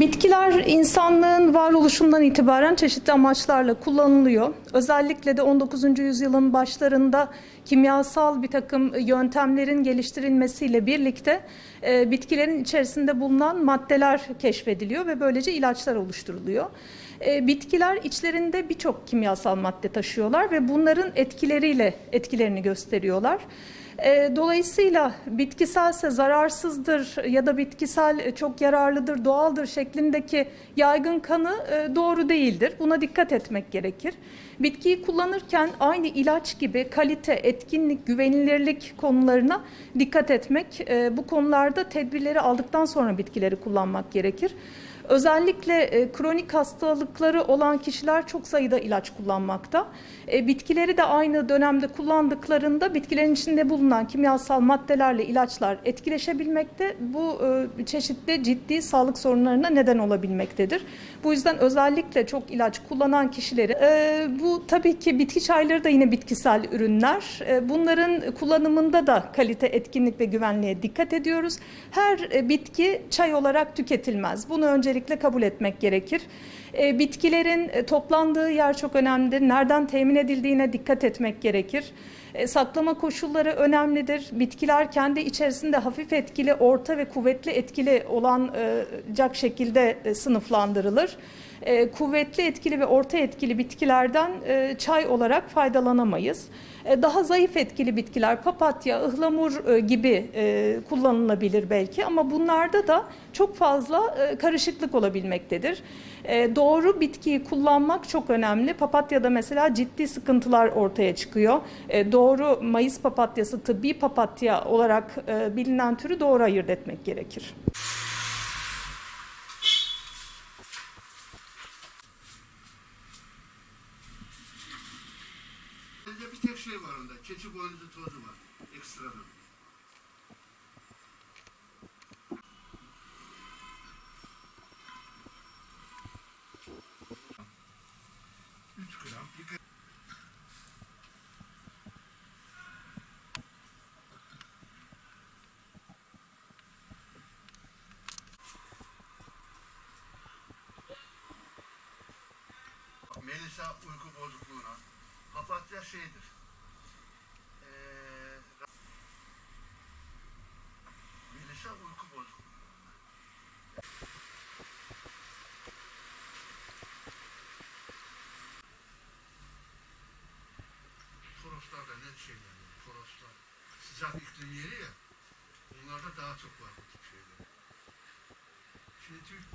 Bitkiler insanlığın varoluşundan itibaren çeşitli amaçlarla kullanılıyor. Özellikle de 19. yüzyılın başlarında kimyasal bir takım yöntemlerin geliştirilmesiyle birlikte e, bitkilerin içerisinde bulunan maddeler keşfediliyor ve böylece ilaçlar oluşturuluyor. E, bitkiler içlerinde birçok kimyasal madde taşıyorlar ve bunların etkileriyle etkilerini gösteriyorlar. E, Dolayısıyla bitkiselse zararsızdır ya da bitkisel e, çok yararlıdır, doğaldır şeklindeki yaygın kanı e, doğru değildir. Buna dikkat etmek gerekir. Bitkiyi kullanırken aynı ilaç gibi kalite, etkinlik, güvenilirlik konularına dikkat etmek, e, bu konularda tedbirleri aldıktan sonra bitkileri kullanmak gerekir. Özellikle e, kronik hastalıkları olan kişiler çok sayıda ilaç kullanmakta. E, bitkileri de aynı dönemde kullandıklarında bitkilerin içinde bulunan kimyasal maddelerle ilaçlar etkileşebilmekte. Bu e, çeşitli ciddi sağlık sorunlarına neden olabilmektedir. Bu yüzden özellikle çok ilaç kullanan kişileri bu tabii ki bitki çayları da yine bitkisel ürünler. Bunların kullanımında da kalite, etkinlik ve güvenliğe dikkat ediyoruz. Her bitki çay olarak tüketilmez. Bunu öncelikle kabul etmek gerekir. E, bitkilerin e, toplandığı yer çok önemlidir. Nereden temin edildiğine dikkat etmek gerekir. E, Saklama koşulları önemlidir. Bitkiler kendi içerisinde hafif etkili, orta ve kuvvetli etkili olacak şekilde sınıflandırılır. Kuvvetli etkili ve orta etkili bitkilerden çay olarak faydalanamayız. Daha zayıf etkili bitkiler, papatya, ıhlamur gibi kullanılabilir belki ama bunlarda da çok fazla karışıklık olabilmektedir. Doğru bitkiyi kullanmak çok önemli. Papatyada mesela ciddi sıkıntılar ortaya çıkıyor. E, Doğru Mayıs papatyası tıbbi papatya olarak e, bilinen türü doğru ayırt etmek gerekir. Elde bir tek şey var onda. Keçi boynuzu tozu var. Ekstradan. Melisa uyku bozukluğuna, papatya şeydir. Ee, Melisa uyku bozukluğu. Toroslar da net şeyler. Toroslar. Sıcak iklim yeri ya. Bunlarda daha çok var bu tip şeyler. Şimdi Türk